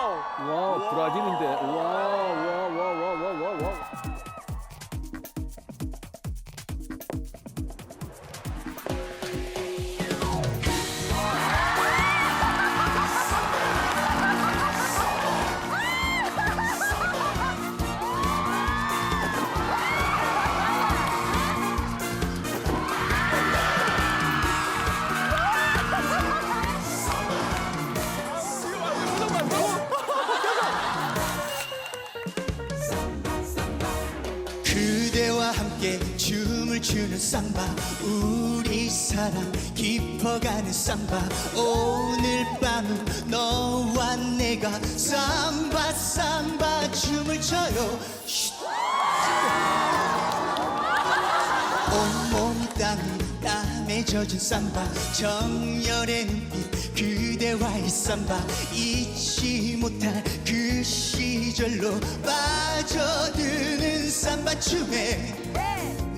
와 브라질인데. 와와와와 함께 춤을 추는 삼바 우리 사랑 깊어가는 삼바. 오늘 밤은 너와 내가 삼바 삼바 춤을 춰요. 쉿. 온몸이 땀이 땀에 젖은 삼바 정열의 눈빛 그대와의 삼바. 잊지 못할 그 시절로 빠져드는 삼바 춤에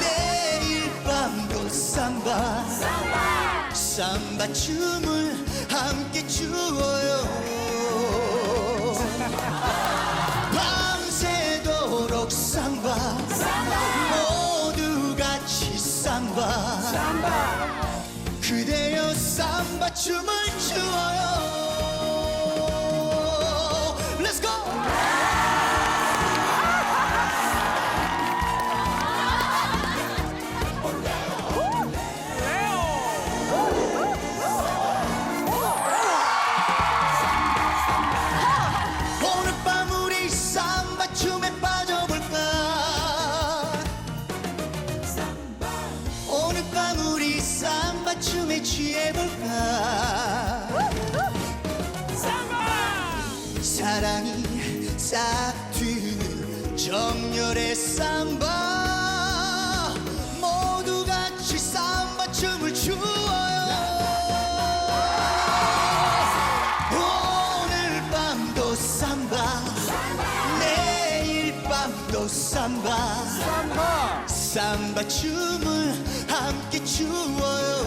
내일 밤도 삼바. 삼바 춤을 함께 추어요. 밤새도록 삼바. 모두 같이 삼바. 그대여 삼바 춤을 밤 우리 삼바 춤에 취해볼까? 사랑이 싹 트는 정열의 삼바. 모두 같이 삼바 춤을 추어요. 오늘 밤도 삼바. 내일 밤도 삼바 삼바 춤을 함께 추어요.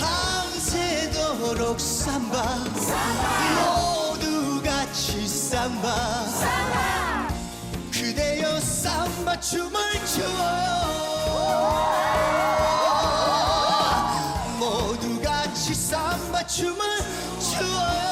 밤새도록 삼바. 모두 같이 삼바. 그대여 삼바 춤을 추어요. 모두 같이 삼바 춤을 추어요